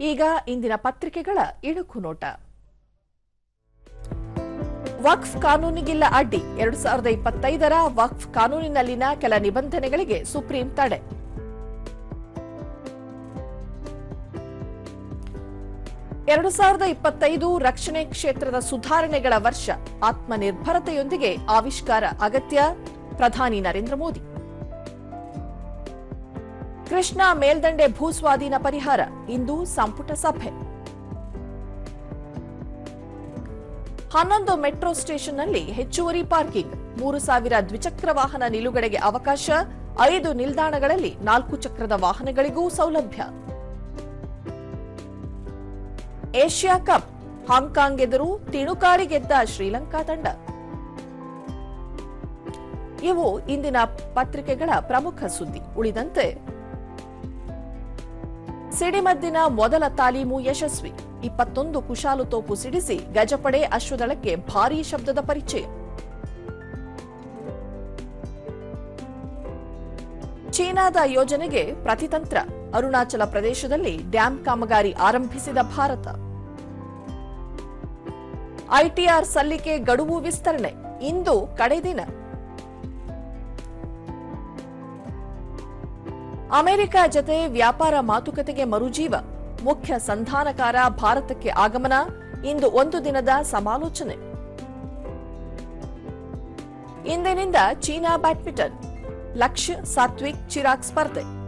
ಈಗ ಇಂದಿನ ಪತ್ರಿಕೆಗಳ ಇಣುಕು ನೋಟ. ವಕ್ಫ್ ಕಾನೂನಿಗಿಲ್ಲ ಅಡ್ಡಿ. ಎರಡು ಸಾವಿರದ ಇಪ್ಪತ್ತೈದರ ವಕ್ಫ್ ಕಾನೂನಿನಲ್ಲಿನ ಕೆಲ ನಿಬಂಧನೆಗಳಿಗೆ ಸುಪ್ರೀಂ ತಡೆ. ಎರಡು ಸಾವಿರದ ಇಪ್ಪತ್ತೈದು ರಕ್ಷಣೆ ಕ್ಷೇತ್ರದ ಸುಧಾರಣೆಗಳ ವರ್ಷ. ಆತ್ಮನಿರ್ಭರತೆಯೊಂದಿಗೆ ಆವಿಷ್ಕಾರ ಅಗತ್ಯ. ಪ್ರಧಾನಿ ನರೇಂದ್ರ ಮೋದಿ. ಕೃಷ್ಣಾ ಮೇಲ್ದಂಡೆ ಭೂಸ್ವಾಧೀನ ಪರಿಹಾರ. ಇಂದು ಸಂಪುಟ ಸಭೆ. ಹನ್ನೊಂದು ಮೆಟ್ರೋ ಸ್ಟೇಷನ್ನಲ್ಲಿ ಹೆಚ್ಚುವರಿ ಪಾರ್ಕಿಂಗ್. ಮೂರು ಸಾವಿರ ದ್ವಿಚಕ್ರ ವಾಹನ ನಿಲುಗಡೆಗೆ ಅವಕಾಶ. ಐದು ನಿಲ್ದಾಣಗಳಲ್ಲಿ ನಾಲ್ಕು ಚಕ್ರದ ವಾಹನಗಳಿಗೂ ಸೌಲಭ್ಯ. Asia cup. ಹಾಂಕಾಂಗ್ ಎದುರು ತಿಣುಕಾಡಿ ಗೆದ್ದ ಶ್ರೀಲಂಕಾ ತಂಡ. ಇವು ಇಂದಿನ ಪತ್ರಿಕೆಗಳ ಪ್ರಮುಖ ಸುದ್ದಿ. ಉಳಿದಂತೆ ಸಿಡಿಮದ್ದಿನ ಮೊದಲ ತಾಲೀಮು ಯಶಸ್ವಿ. ಇಪ್ಪತ್ತೊಂದು ಕುಶಾಲು ತೋಪು ಸಿಡಿಸಿ ಗಜಪಡೆ ಅಶ್ವದಳಕ್ಕೆ ಭಾರೀ ಶಬ್ದದ ಪರಿಚಯ. ಚೀನಾದ ಯೋಜನೆಗೆ ಪ್ರತಿತಂತ್ರ. ಅರುಣಾಚಲ ಪ್ರದೇಶದಲ್ಲಿ ಡ್ಯಾಂ ಕಾಮಗಾರಿ ಆರಂಭಿಸಿದ ಭಾರತ. ಐಟಿಆರ್ ಸಲ್ಲಿಕೆ ಗಡುವು ವಿಸ್ತರಣೆ. ಇಂದು ಕಡೆ ದಿನ ಅಮೆರಿಕ ಜತೆ ವ್ಯಾಪಾರ ಮಾತುಕತೆಗೆ ಮರುಜೀವ. ಮುಖ್ಯ ಸಂಧಾನಕಾರ ಭಾರತಕ್ಕೆ ಆಗಮನ. ಇಂದು ಒಂದು ದಿನದ ಸಮಾಲೋಚನೆ. ಇಂದಿನಿಂದ ಚೀನಾ ಬ್ಯಾಡ್ಮಿಂಟನ್. ಲಕ್ಷ್ಯ ಸಾತ್ವಿಕ್ ಚಿರಾಗ್ ಸ್ಪರ್ಧೆ.